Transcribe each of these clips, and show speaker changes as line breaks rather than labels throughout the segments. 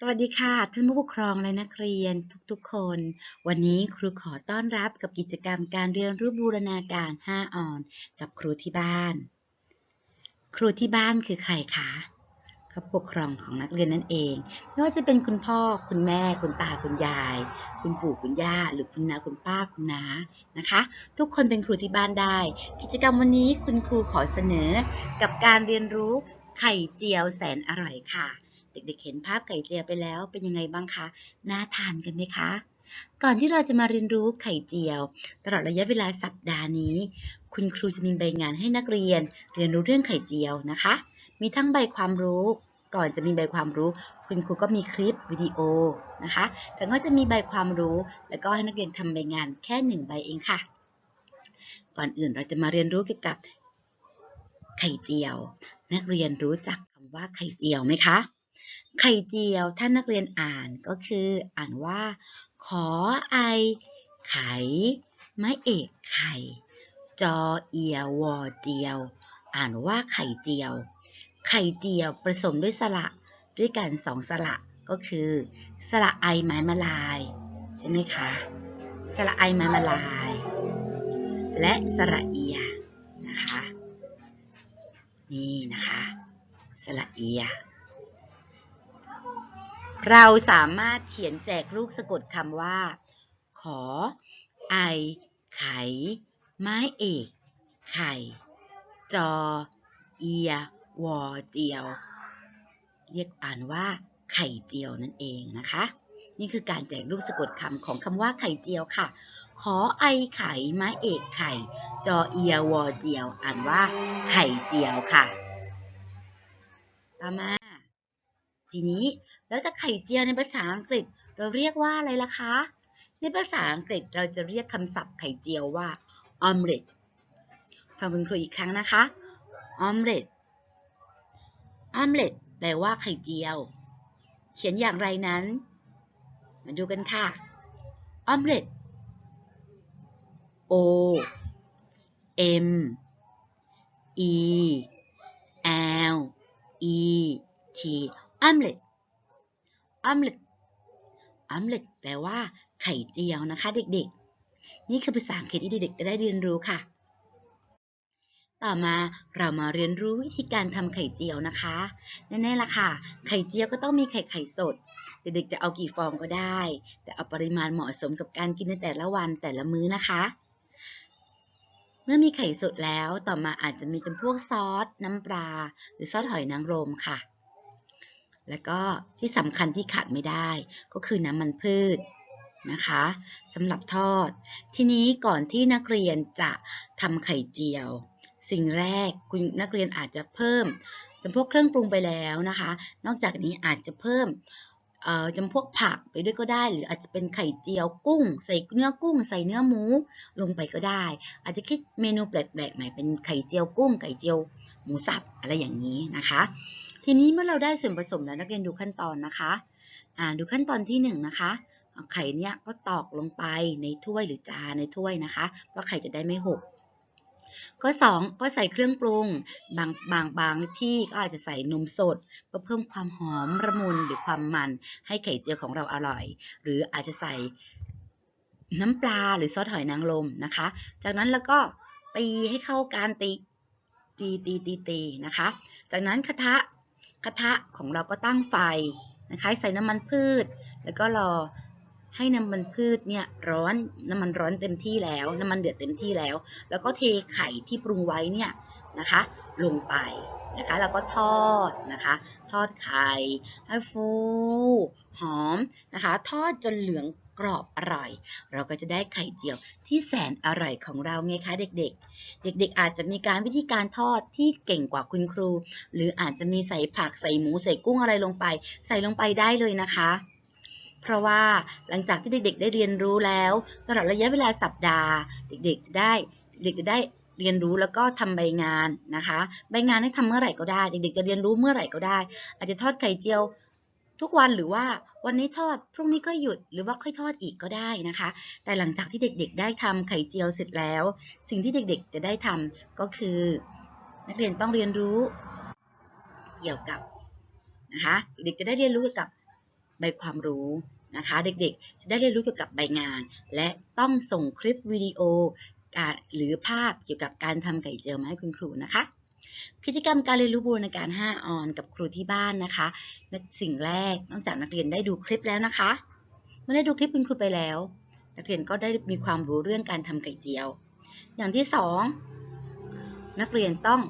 สวัสดีค่ะ ท่านผู้ปกครองและนักเรียนทุกๆคน วันนี้ครูขอต้อนรับกับกิจกรรมการเรียนรู้บูรณาการ 5ออน กับครูที่บ้าน ครูที่บ้านคือใครคะก็ผู้ปกครองของนักเรียนนั่นเอง ไม่ว่าจะเป็นคุณพ่อคุณแม่ คุณตาคุณยาย คุณปู่คุณย่า หรือคุณนาคุณป้าคุณน้านะคะ ทุกคนเป็นครูที่บ้านได้ กิจกรรมวันนี้คุณครูขอเสนอ กับการเรียนรู้ไข่เจียวแสนอร่อยค่ะ ด็กๆเห็นภาพไข่เจียวไปแล้วเป็นยังไงบ้างคะ น่าทานกันไหมคะ ก่อนที่เราจะมาเรียนรู้ไข่เจียว ตลอดระยะเวลาสัปดาห์นี้ คุณครูจะมีใบงานให้นักเรียน เรียนรู้เรื่องไข่เจียวนะคะ มีทั้งใบความรู้ ก่อนจะมีใบความรู้ คุณครูก็มีคลิปวิดีโอนะคะแต่ก็จะมีใบความรู้ แล้วก็ให้นักเรียนทำใบงานแค่หนึ่งใบเองค่ะ ก่อนอื่นเราจะมาเรียนรู้เกี่ยวกับไข่เจียว นักเรียนรู้จักคำว่าไข่เจียวไหมคะ ไข่เจียวถ้านักเรียนอ่านก็คืออ่านว่า ขอไอ ไข่ไม้เอกไข่ จอเอียวอเจียว อ่านว่าไข่เจียว ไข่เจียวผสมด้วยสระด้วยกันสองสระก็คือ สระไอไม้มะลาย ใช่ไหมคะ สระไอไม้มะลาย และสระเอียนะคะ นี่นะคะ สระเอีย เราสามารถเขียนแจกลูกสะกดคำว่า ขอ ไอ ไข ไม้เอก ไข่ จอ เอีย วอเจียว เรียกอ่านว่า ไข่เจียวนั่นเองนะคะ นี่คือการแจกลูกสะกดคำของคำว่าไข่เจียวค่ะ ขอไอไข่ไม้เอกไข่ จอเอียวอเจียว อ่านว่า ไข่เจียวค่ะ ต่อมา ทีนี้แล้วจะไข่เจียวในภาษาอังกฤษเราเรียกว่าอะไรล่ะคะ ในภาษาอังกฤษเราจะเรียกคำศัพท์ไข่เจียวว่า omelette ฟังคุณครูอีกครั้งนะคะ omelette omelette แปลว่าไข่เจียว เขียนอย่างไรนั้น มาดูกันค่ะ omelette o m e l e t omelette o m e l e t e omelet แปลว่าไข่เจียวนะคะ เด็กๆ นี่คือภาษาอังกฤษที่เด็กๆได้เรียนรู้ค่ะ ต่อมาเรามาเรียนรู้วิธีการทำไข่เจียวนะคะแน่ๆล่ะค่ะ ไข่เจียวก็ต้องมีไข่ไข่สด เด็กๆจะเอากี่ฟองก็ได้ แต่เอาปริมาณเหมาะสมกับการกินในแต่ละวันแต่ละมื้อนะคะเมื่อมีไข่สดแล้ว ต่อมาอาจจะมีจำพวกซอส น้ำปลา หรือซอสหอยนางรมค่ะ แล้วก็ที่สำคัญที่ขาดไม่ได้ ก็คือน้ำมันพืชนะคะสำหรับทอด ทีนี้ก่อนที่นักเรียนจะทำไข่เจียว สิ่งแรกคุณนักเรียนอาจจะเพิ่มจำพวกเครื่องปรุงไปแล้วนะคะ นอกจากนี้อาจจะเพิ่มจำพวกผักไปด้วยก็ได้ หรืออาจจะเป็นไข่เจียวกุ้ง ใส่เนื้อกุ้ง ใส่เนื้อหมูลงไปก็ได้ อาจจะคิดเมนูแปลกๆใหม่เป็นไข่เจียวกุ้ง ไข่เจียว หมูสับอะไรอย่างนี้นะคะ ทีนี้เมื่อเราได้ส่วนผสมแล้วนักเรียนดูขั้นตอนนะคะดูขั้นตอนที่1นนะคะไข่เนี่ยก็ตอกลงไปในถ้วยหรือจานในถ้วยนะคะเพราะไข่จะได้ไม่หกก็2ก็ใส่เครื่องปรุงบางบางบางที่ก็อาจจะใส่นมสดเพื่อเพิ่มความหอมระมุนหรือความมันให้ไข่เจียวของเราอร่อย หรืออาจจะใส่น้ำปลาหรือซอสหอยนางรมนะคะ จากนั้นแล้วก็ตีให้เข้ากันตี ตีตีตีตีนะคะ จากนั้นกระทะกระทะของเราก็ตั้งไฟนะคะใส่น้ำมันพืช แล้วก็รอให้น้ำมันพืชเนี่ยร้อนน้ำมันร้อนเต็มที่แล้ว น้ำมันเดือดเต็มที่แล้ว แล้วก็เทไข่ที่ปรุงไว้เนี่ยนะคะ ลงไป นะคะ แล้วก็ทอดนะคะ ทอดไข่ให้ฟูหอมนะคะ ทอดจนเหลืองกรอบอร่อย เราก็จะได้ไข่เจียวที่แสนอร่อยของเราไงคะเด็กๆ เด็กๆ อาจจะมีการวิธีการทอดที่เก่งกว่าคุณครู หรืออาจจะมีใส่ผักใส่หมูใส่กุ้งอะไรลงไป ใส่ลงไปได้เลยนะคะ เพราะว่าหลังจากที่เด็กๆ ได้เรียนรู้แล้ว ตลอดระยะเวลาสัปดาห์ เด็กๆ จะได้เด็กจะได้ เรียนรู้แล้วก็ทำใบงานนะคะ ใบงานให้ทำเมื่อไหร่ก็ได้เด็กๆจะเรียนรู้เมื่อไหร่ก็ได้ อาจจะทอดไข่เจียวทุกวันหรือว่าวันนี้ทอดพรุ่งนี้ก็หยุดหรือว่าค่อยทอดอีกก็ได้นะคะ แต่หลังจากที่เด็กๆ ได้ทำไข่เจียวเสร็จแล้ว สิ่งที่เด็กๆ จะได้ทำก็คือ นักเรียนต้องเรียนรู้เกี่ยวกับนะคะเด็กจะได้เรียนรู้เกี่ยวกับใบความรู้นะคะ เด็กๆ จะได้เรียนรู้เกี่ยวกับใบงาน และต้องส่งคลิปวิดีโอ การหรือภาพเกี่ยวกับการทำไก่เจียวมาให้คุณครูนะคะ กิจกรรมการเรียนรู้บูรณาการ 5 ออน กับครูที่บ้านนะคะสิ่งแรกนอกจากนักเรียนได้ดูคลิปแล้วนะคะเมื่อได้ดูคลิปคุณครูไปแล้ว นักเรียนก็ได้มีความรู้เรื่องการทำไก่เจียว อย่างที่สองนักเรียนต้อง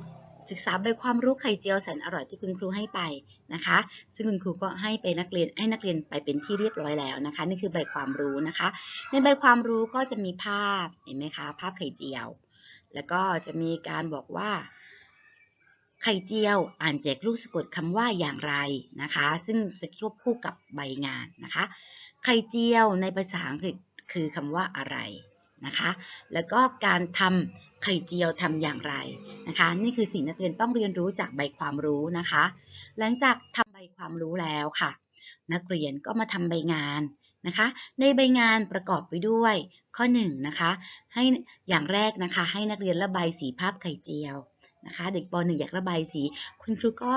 ศึกษาใบความรู้ไข่เจียวแสนอร่อยที่คุณครูให้ไปนะคะ ซึ่งคุณครูก็ให้ไปนักเรียนให้นักเรียนไปเป็นที่เรียบร้อยแล้วนะคะ นี่คือใบความรู้นะคะ ในใบความรู้ก็จะมีภาพเห็นไหมคะ ภาพไข่เจียว แล้วก็จะมีการบอกว่าไข่เจียวอ่านแจกลูกสะกดคำว่าอย่างไรนะคะ ซึ่งจะควบคู่กับใบงานนะคะ ไข่เจียวในภาษาอังกฤษคือคำว่าอะไร นะคะ แล้วก็การทำไข่เจียวทำอย่างไรนะคะ นี่คือสิ่งนักเรียนต้องเรียนรู้จากใบความรู้นะคะ หลังจากทำใบความรู้แล้วค่ะ นักเรียนก็มาทำใบงานนะคะ ในใบงานประกอบไปด้วยข้อ1นนะคะให้อย่างแรกนะคะ ให้นักเรียนระบายสีภาพไข่เจียวนะคะ เด็กป .1 อยากระบายสี คุณครูก็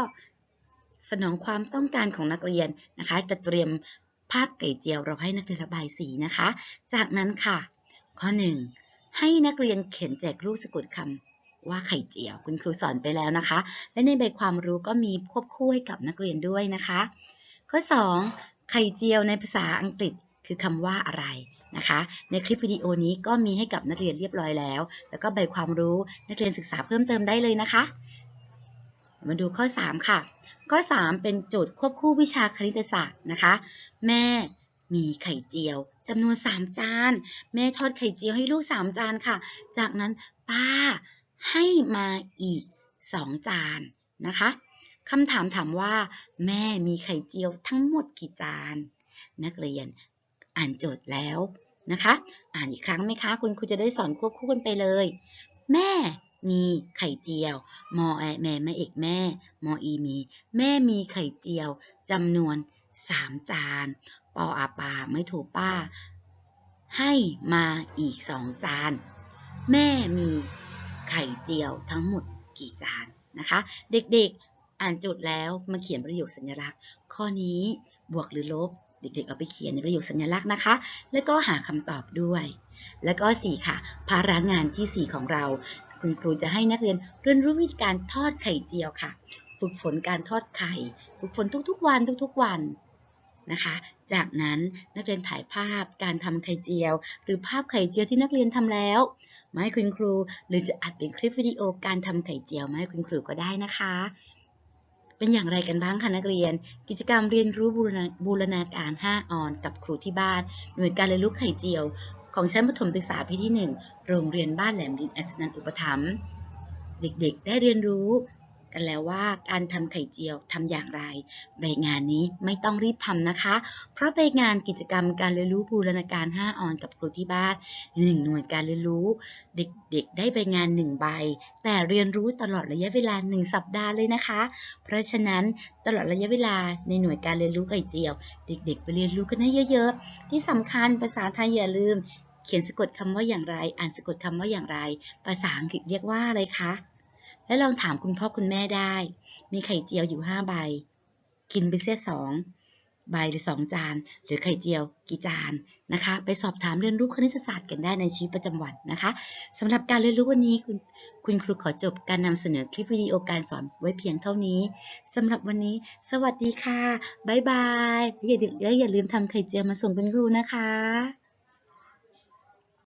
สนองความต้องการของนักเรียนนะคะจะเตรียมภาพไก่เจียวเราให้นักเรียนระบายสีนะคะ จากนั้นค่ะ ข้อ 1 ให้นักเรียนเขียนแจกรูปสะกดคำว่าไข่เจียว คุณครูสอนไปแล้วนะคะ และในใบความรู้ก็มีควบคู่ให้กับนักเรียนด้วยนะคะ ข้อ 2 ไข่เจียวในภาษาอังกฤษคือคำว่าอะไรนะคะ ในคลิปวิดีโอนี้ก็มีให้กับนักเรียนเรียบร้อยแล้ว แล้วก็ใบความรู้นักเรียนศึกษาเพิ่มเติมได้เลยนะคะ มาดูข้อ 3 ค่ะ ข้อ 3 เป็นโจทย์ควบคู่วิชาคณิตศาสตร์นะคะ แม่ มีไข่เจียวจำนวน3จาน แม่ทอดไข่เจียวให้ลูก3จานค่ะ จากนั้นป้าให้มาอีก2จานนะคะคำถามถามว่า แม่มีไข่เจียวทั้งหมดกี่จาน นักเรียนอ่านโจทย์แล้วนะคะ อ่านอีกครั้งไหมคะ คุณครูจะได้สอนควบคู่กันไปเลย แม่มีไข่เจียว มอแอแม่แม่เอกแม่ มออีมี แม่มีไข่เจียวจำนวน 3จาน ปออาปาไม่ถูกป้า ให้มาอีก2จาน แม่มีไข่เจียวทั้งหมดกี่จานนะคะ เด็กๆอ่านโจทย์แล้วมาเขียนประโยคสัญลักษณ์ ข้อนี้บวกหรือลบ เด็กๆเอาไปเขียนในประโยคสัญลักษณ์นะคะ แล้วก็หาคำตอบด้วย แล้วก็ 4 ค่ะ ภาระงานที่ 4 ของเรา คุณครูจะให้นักเรียนเรียนรู้วิธีการทอดไข่เจียวค่ะ ฝึกฝนการทอดไข่ ฝึกฝนทุกๆวันทุกๆวัน นะคะ จากนั้นนักเรียนถ่ายภาพการทำไข่เจียว หรือภาพไข่เจียวที่นักเรียนทำแล้วมาให้คุณครู หรือจะอัดเป็นคลิปวิดีโอการทำไข่เจียวมาให้คุณครูก็ได้นะคะ เป็นอย่างไรกันบ้างคะนักเรียน กิจกรรมเรียนรู้บูรณาการ 5 ออน กับครูที่บ้าน หน่วยการเรียนรู้ไข่เจียว ของชั้นประถมศึกษาปีที่ 1 โรงเรียนบ้านแหลมดินอัศนันอุปถัมภ์เด็กๆ ได้เรียนรู้ กันแล้วว่าการทำไข่เจียวทำอย่างไร ใบงานนี้ไม่ต้องรีบทำนะคะ เพราะใบงานกิจกรรมการเรียนรู้บูรณาการ 5 ออนกับครูที่บ้าน 1 หน่วยการเรียนรู้ เด็กๆ ได้ใบงาน 1 ใบ แต่เรียนรู้ตลอดระยะเวลา 1 สัปดาห์เลยนะคะ เพราะฉะนั้นตลอดระยะเวลาในหน่วยการเรียนรู้ไข่เจียว เด็ก ๆ ไปเรียนรู้กันให้เยอะ ๆ ที่สำคัญภาษาไทยอย่าลืม เขียนสะกดคำว่าอย่างไร อ่านสะกดคำว่าอย่างไร ภาษาอังกฤษเรียกว่าอะไรคะ และลองถามคุณพ่อคุณแม่ได้ มีไข่เจียวอยู่5ใบ กินไปเสียสองใบหรือสองจาน หรือไข่เจียวกี่จานนะคะ ไปสอบถามเรียนรู้คณิตศาสตร์กันได้ในชีวิตประจำวันนะคะสำหรับการเรียนรู้วันนี้คุณคุณครูขอจบการนำเสนอคลิปวิดีโอการสอนไว้เพียงเท่านี้สำหรับวันนี้ สวัสดีค่ะบ๊ายบายและอย่าละอย่าลืมทำไข่เจียวมาส่งคุณครูนะคะ